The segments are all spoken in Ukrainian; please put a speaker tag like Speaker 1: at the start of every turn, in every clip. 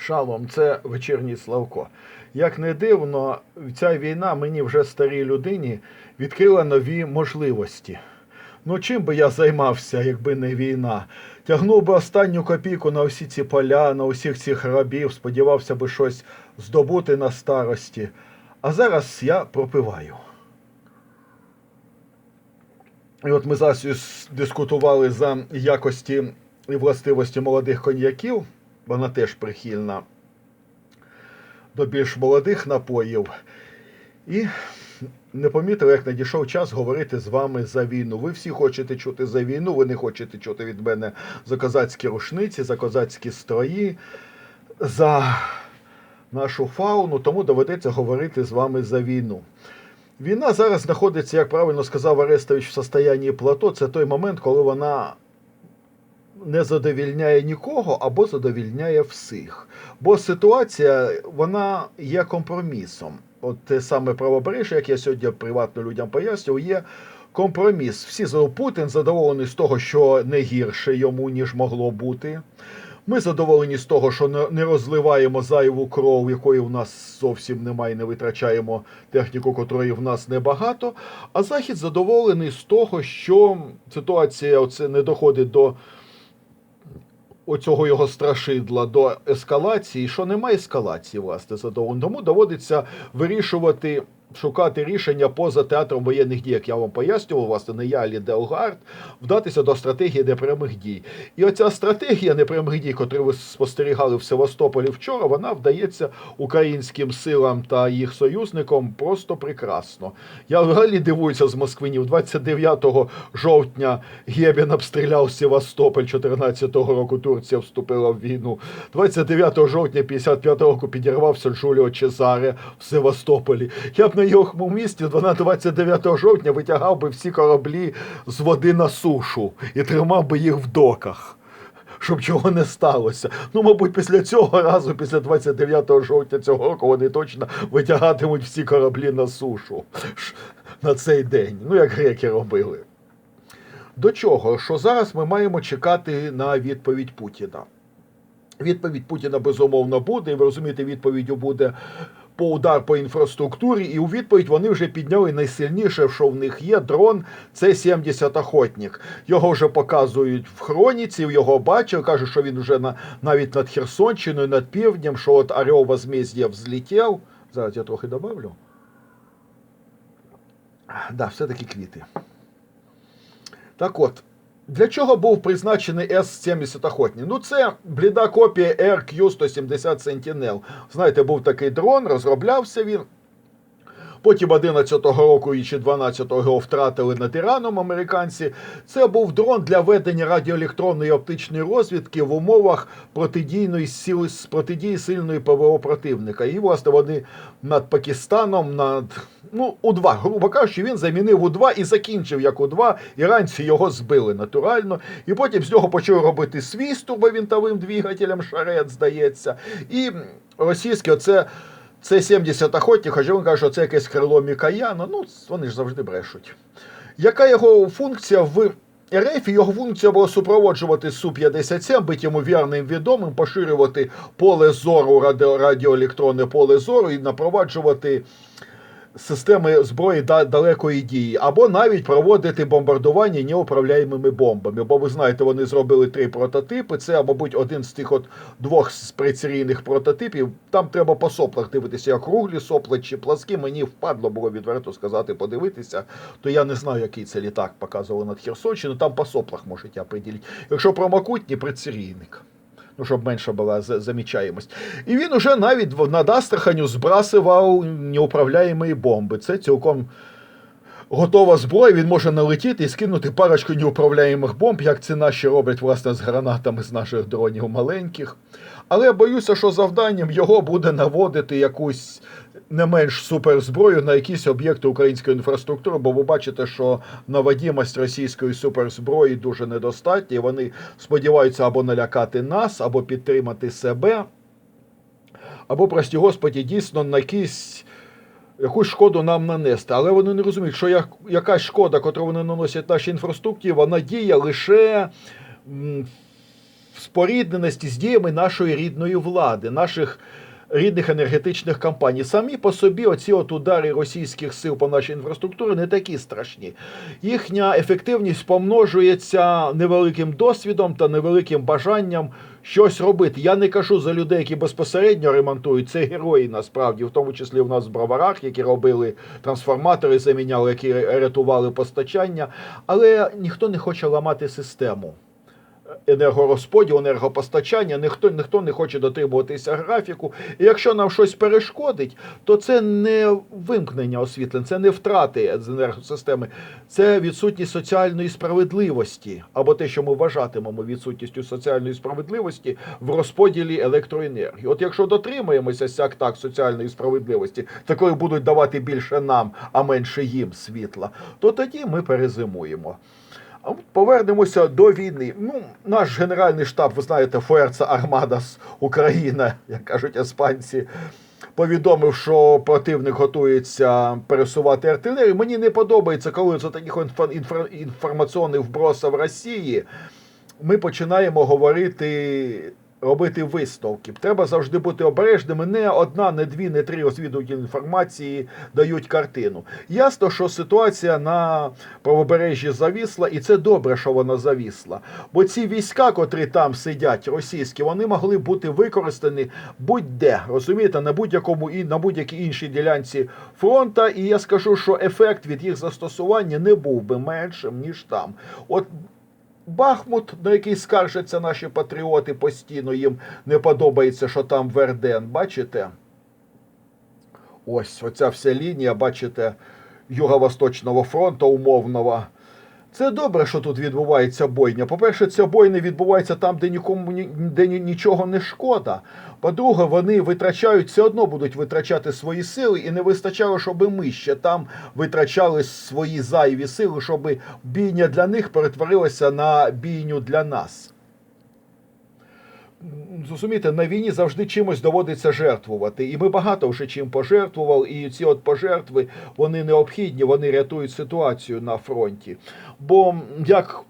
Speaker 1: Шалом, це вечірній Славко. Як не дивно, ця війна мені вже старій людині відкрила нові можливості. Ну, чим би я займався, якби не війна? Тягнув би останню копійку на всі ці поля, на усіх цих рабів, сподівався би щось здобути на старості. А зараз я пропиваю. І от ми зараз дискутували за якості і властивості молодих коньяків. Вона теж прихильна до більш молодих напоїв. І не помітили, як надійшов час говорити з вами за війну. Ви всі хочете чути за війну, ви не хочете чути від мене за козацькі рушниці, за козацькі строї, за нашу фауну, тому доведеться говорити з вами за війну. Війна зараз знаходиться, як правильно сказав Арестович, в состоянні плато. Це той момент, коли вона не задовільняє нікого або задовільняє всіх. Бо ситуація вона є компромісом. От те саме правобережжя, як я сьогодні приватно людям пояснював, є компроміс. Всі Путін задоволений з того, що не гірше йому, ніж могло бути. Ми задоволені з того, що не розливаємо зайву кров, якої в нас зовсім немає, не витрачаємо техніку, котрої в нас небагато. А Захід задоволений з того, що ситуація оце не доходить до оцього його страшидла, до ескалації, що немає ескалації, власне, задоволений. Тому доводиться вирішувати. Шукати рішення поза театром воєнних дій, як я вам пояснював, власне, не я, а Делгард, вдатися до стратегії непрямих дій. І оця стратегія непрямих дій, яку ви спостерігали в Севастополі вчора, вона вдається українським силам та їх союзникам просто прекрасно. Я взагалі дивуюся з москвинів. 29 жовтня Гебін обстріляв Севастополь 14-го року. Турція вступила в війну. 29 жовтня 55 року підірвався Джуліо Чезаре в Севастополі. Я б на його місці 29 жовтня витягав би всі кораблі з води на сушу і тримав би їх в доках. Щоб чого не сталося. Ну, мабуть, після цього разу, після 29 жовтня цього року, вони точно витягатимуть всі кораблі на сушу на цей день. Ну, як греки робили. До чого? Що зараз ми маємо чекати на відповідь Путіна. Відповідь Путіна безумовно буде, і ви розумієте, відповіддю буде по удар по інфраструктурі, і у відповідь вони вже підняли найсильніше, що в них є дрон. Це 70 охотник. Його вже показують в хроніці. Його бачив, кажуть, що він вже на навіть над Херсонщиною, над півднем, що от Орел возмездя взлетів. Зараз я трохи добавлю. Да, все-таки квіти. Так от, для чого був призначений С-70 охотні? Ну, це бліда копія RQ-170 Sentinel. Знаєте, був такий дрон, розроблявся він. Потім 11-го року і чи 12-го його втратили над Іраном американці. Це був дрон для ведення радіоелектронної оптичної розвідки в умовах протидійної сили з протидії сильної ПВО противника. І власне вони над Пакистаном, над ну У-2, грубо кажучи, він замінив У-2 і закінчив як У-2. Іранці його збили натурально. І потім з нього почали робити свій з турбовінтовим двигателем шарет, здається. І російське оце. Це 70 охотник, хоча він каже, що це якесь крило Мікаяна. Ну, вони ж завжди брешуть. Яка його функція в РФ? Його функція була супроводжувати Су-57, бити йому вірним відомим, поширювати поле зору, радіо, радіоелектронне поле зору і напроваджувати системи зброї да- далекої дії, або навіть проводити бомбардування неуправляємими бомбами. Бо ви знаєте, вони зробили три прототипи. Це, мабуть, один з тих от двох спецсерійних прототипів. Там треба по соплах дивитися, як круглі сопла чи пласкі. Мені впадло було відверто сказати, подивитися. То я не знаю, який це літак показував над Херсонщиною. Там по соплах можете определити. Якщо прямокутні, предсерійник. Ну, щоб менша була за- замічаємость. І він уже навіть над Астраханю збрасував неуправляємі бомби. Це цілком готова зброя. Він може налетіти і скинути парочку неуправляємих бомб, як це наші роблять власне з гранатами з наших дронів маленьких. Але я боюся, що завданням його буде наводити якусь не менш суперзброю на якісь об'єкти української інфраструктури, бо ви бачите, що наводімость російської суперзброї дуже недостатня. і Вони сподіваються або налякати нас, або підтримати себе, або, прості господі, дійсно на якісь. Якусь шкоду нам нанести, але вони не розуміють, що як, якась шкода, яку вони наносять нашій інфраструктурі, вона діє лише в спорідненості з діями нашої рідної влади, наших рідних енергетичних компаній. Самі по собі оці от удари російських сил по нашій інфраструктурі не такі страшні. Їхня ефективність помножується невеликим досвідом та невеликим бажанням щось робити. Я не кажу за людей, які безпосередньо ремонтують. Це герої насправді, в тому числі в нас в броварах, які робили трансформатори, заміняли, які рятували постачання. Але ніхто не хоче ламати систему енергорозподіл, енергопостачання, ніхто, ніхто не хоче дотримуватися графіку. І якщо нам щось перешкодить, то це не вимкнення освітлень, це не втрати з енергосистеми, це відсутність соціальної справедливості, або те, що ми вважатимемо відсутністю соціальної справедливості в розподілі електроенергії. От якщо дотримаємося сяк так соціальної справедливості, такої будуть давати більше нам, а менше їм світла, то тоді ми перезимуємо. Повернемося до війни. Ну, наш генеральний штаб, ви знаєте, Фуерца Армадас Україна, як кажуть іспанці, повідомив, що противник готується пересувати артилерію. Мені не подобається, коли це таких інформаційних вбросів Росії. Ми починаємо говорити. Робити висновки. Треба завжди бути обережними. Не одна, не дві, не три розвідувальні інформації дають картину. Ясно, що ситуація на правобережжі завісла, і це добре, що вона завісла. Бо ці війська, котрі там сидять, російські, вони могли бути використані будь-де, розумієте, на будь-якому і на будь-якій іншій ділянці фронта. І я скажу, що ефект від їх застосування не був би меншим ніж там. От Бахмут, на який скаржаться наші патріоти постійно, їм не подобається, що там Верден. Бачите? Ось оця вся лінія, бачите, Юго-Восточного фронту умовного. Це добре, що тут відбувається бойня. По-перше, ця бойня відбувається там, де нікому ні- де ні- нічого не шкода. По-друге, вони витрачають, все одно будуть витрачати свої сили, і не вистачало, щоб ми ще там витрачали свої зайві сили, щоб бійня для них перетворилася на бійню для нас. Зрозумієте, на війні завжди чимось доводиться жертвувати. І ми багато вже чим пожертвували, і ці от пожертви вони необхідні, вони рятують ситуацію на фронті. Бо як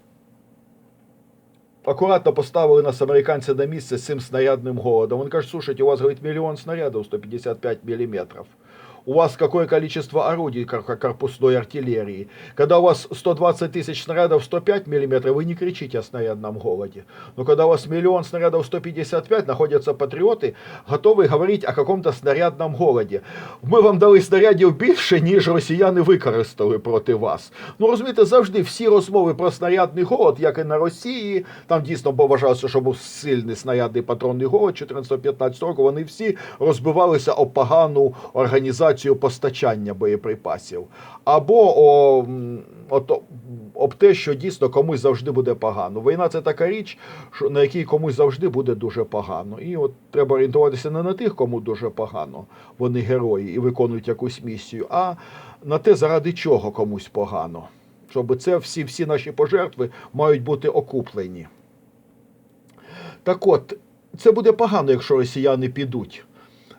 Speaker 1: акуратно поставили нас американці на місце з цим снарядним голодом. Вони кажуть, слушайте, у вас, говорить, мільйон снарядів 155 миллиметров У вас какое количество орудий кор- корпусной артиллерии? Когда у вас 120 тысяч снарядов 105 миллиметров, вы не кричите о снарядном голоде. Но когда у вас миллион снарядов 155, находятся патриоты, готові говорити о каком-то снарядном голоді. Ми вам дали снарядів більше, ніж росіяни використали проти вас. Ну розумієте, завжди всі розмови про снарядний голод, як і на Росії, там дійсно вважалося, що був сильний снарядний патронний голод 14-15 року. Вони всі розбивалися об погану організацію постачання боєприпасів. Або о, м, ото- об те, що дійсно комусь завжди буде погано. Війна це така річ, на якій комусь завжди буде дуже погано. І от треба орієнтуватися не на тих, кому дуже погано, вони герої і виконують якусь місію, а на те, заради чого комусь погано. Щоб це всі, всі наші пожертви мають бути окуплені. Так от, це буде погано, якщо росіяни підуть.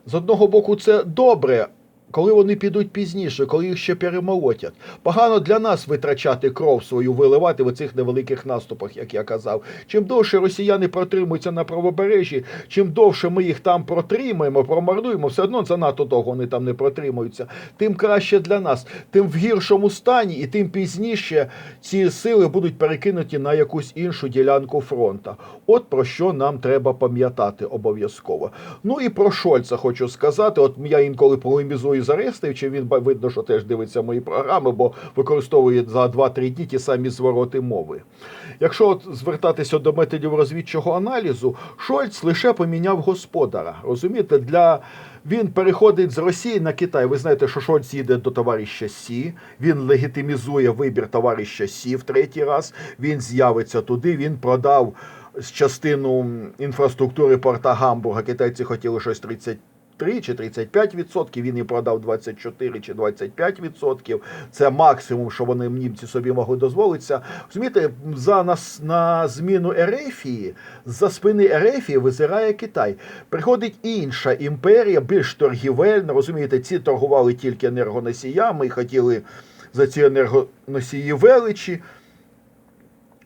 Speaker 1: З одного боку, це добре, коли вони підуть пізніше, коли їх ще перемолотять. Погано для нас витрачати кров свою, виливати в цих невеликих наступах, як я казав. Чим довше росіяни протримуються на правобережжі, чим довше ми їх там протримаємо, промарнуємо, все одно занадто довго вони там не протримуються, тим краще для нас, тим в гіршому стані, і тим пізніше ці сили будуть перекинуті на якусь іншу ділянку фронта. От про що нам треба пам'ятати обов'язково. Ну і про Шольца хочу сказати. От я інколи полемізую з Арестовичем, він ба- видно, що теж дивиться мої програми, бо використовує за 2-3 дні ті самі звороти мови. Якщо от звертатися до методів розвідчого аналізу, Шольц лише поміняв господара. Розумієте, для він переходить з Росії на Китай. Ви знаєте, що Шольц їде до товариша Сі. Він легітимізує вибір товариша Сі в третій раз. Він з'явиться туди. Він продав частину інфраструктури порта Гамбурга. Китайці хотіли щось 30 3 чи 35 відсотків, він і продав 24 чи 25 відсотків. Це максимум, що вони німці собі могли дозволитися. Розумієте, за нас на зміну Ерефії, за спини Ерефії визирає Китай. Приходить інша імперія, більш торгівельна. Розумієте, ці торгували тільки енергоносіями і хотіли за ці енергоносії величі.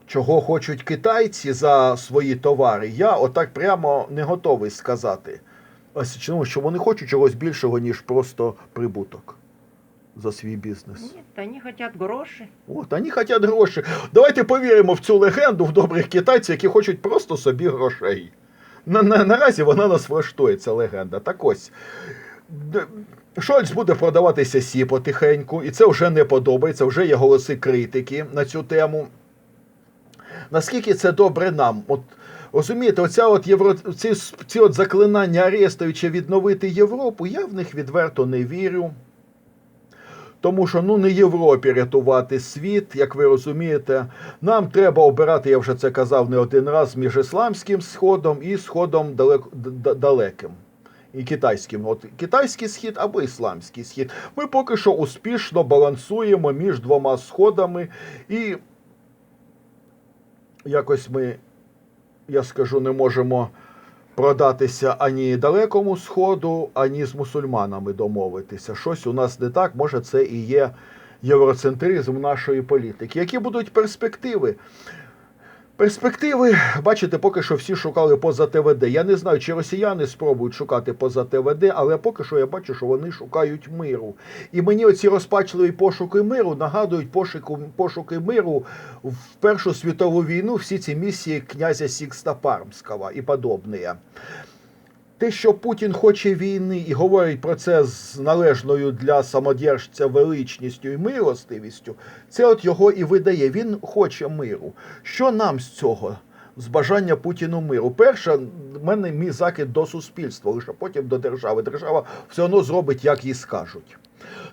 Speaker 1: чого хочуть китайці за свої товари, я отак прямо не готовий сказати. Ось чому, що вони хочуть чогось більшого, ніж просто прибуток за свій бізнес.
Speaker 2: Нет, они хотят гроши.
Speaker 1: От, вони хочуть гроші. Давайте повіримо в цю легенду в добрих китайців, які хочуть просто собі грошей. На, на, наразі вона нас влаштує, ця легенда. Так ось. Шольц буде продаватися сі потихеньку, і це вже не подобається, вже є голоси критики на цю тему. Наскільки це добре нам? От розумієте, оця от євро, ці, ці от заклинання Арестовича відновити Європу, я в них відверто не вірю. Тому що ну не Європі рятувати світ, як ви розумієте. Нам треба обирати, я вже це казав не один раз, між ісламським сходом і сходом далек, далеким. І китайським. От китайський схід або ісламський схід. Ми поки що успішно балансуємо між двома сходами, і якось ми, я скажу, не можемо продатися ані далекому сходу, ані з мусульманами домовитися. Щось у нас не так, може, це і є євроцентризм нашої політики. Які будуть перспективи? Перспективи, бачите, поки що всі шукали поза ТВД. Я не знаю, чи росіяни спробують шукати поза ТВД, але поки що я бачу, що вони шукають миру. І мені оці розпачливі пошуки миру нагадують пошуку, пошуки миру в Першу світову війну, всі ці місії князя Сікста Пармського і подобні. Те, що Путін хоче війни і говорить про це з належною для самодержця величністю і милостивістю, це от його і видає. Він хоче миру. Що нам з цього? З бажання Путіну миру. Перше, в мене мій закид до суспільства, лише потім до держави. Держава все одно зробить, як їй скажуть.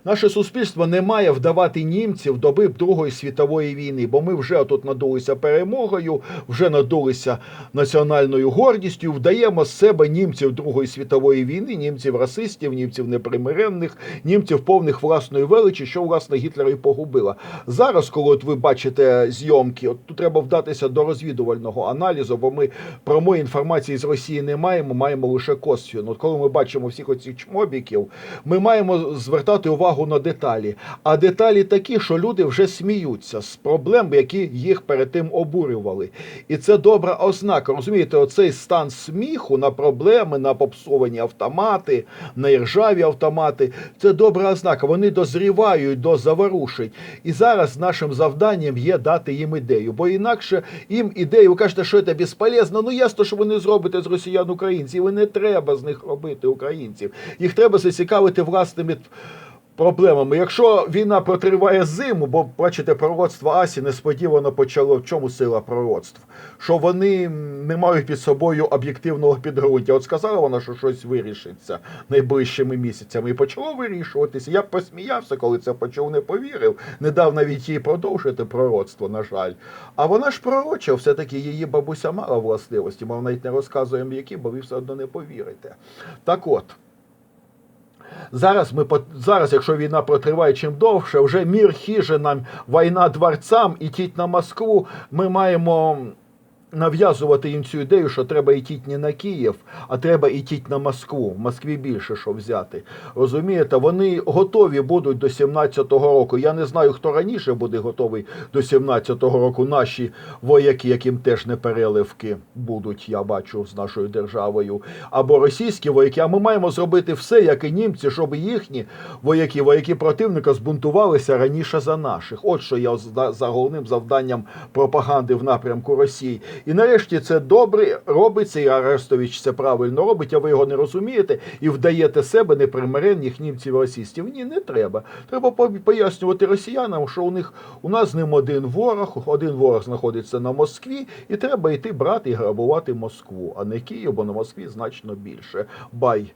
Speaker 1: Наше суспільство не має вдавати німців доби Другої світової війни, бо ми вже тут надулися перемогою, вже надулися національною гордістю, вдаємо з себе німців Другої світової війни, німців расистів, німців непримиренних, німців повних власної величі, що власне Гітлера і погубила. Зараз, коли от ви бачите зйомки, от тут треба вдатися до розвідувального аналізу, бо ми прямої інформації з Росії не маємо, маємо лише косвіну. От коли ми бачимо всіх оцих чмобіків, ми маємо звертати увагу на деталі. А деталі такі, що люди вже сміються з проблем, які їх перед тим обурювали. І це добра ознака. Розумієте, оцей стан сміху на проблеми, на попсовані автомати, на іржаві автомати. Це добра ознака. Вони дозрівають до заворушень. І зараз нашим завданням є дати їм ідею. Бо інакше їм ідею, ви кажете, що це безполезно. Ну ясно, що ви не зробите з росіян українців. І не треба з них робити українців. Їх треба зацікавити власними проблемами. Якщо війна протриває зиму, бо бачите, пророцтво Асі несподівано почало. В чому сила пророцтв? Що вони не мають під собою об'єктивного підґрунтя. От сказала вона, що щось вирішиться найближчими місяцями, і почало вирішуватися. Я посміявся, коли це почув, не повірив. Не дав навіть їй продовжити пророцтво, на жаль. А вона ж пророча, все-таки її бабуся мала властивості. Вам навіть не розказуємо, які, бо ви все одно не повірите. Так от. Зараз ми по- зараз, якщо війна протриває чим довше, вже мір хіже нам війна дворцям, тіть на Москву. Ми маємо нав'язувати їм цю ідею, що треба йти не на Київ, а треба йти на Москву. В Москві більше що взяти. Розумієте, вони готові будуть до 17-го року. Я не знаю, хто раніше буде готовий до 17-го року. Наші вояки, яким теж не переливки будуть, я бачу, з нашою державою, або російські вояки. А ми маємо зробити все, як і німці, щоб їхні вояки, вояки противника збунтувалися раніше за наших. От що я за головним завданням пропаганди в напрямку Росії. І нарешті це добре робиться, і Арестович це правильно робить, а ви його не розумієте і вдаєте себе непримиренних німців і. Ні, не треба. Треба по- пояснювати росіянам, що у них у нас з ним один ворог, один ворог знаходиться на Москві, і треба йти брати і грабувати Москву, а не Київ, бо на Москві значно більше. Бай.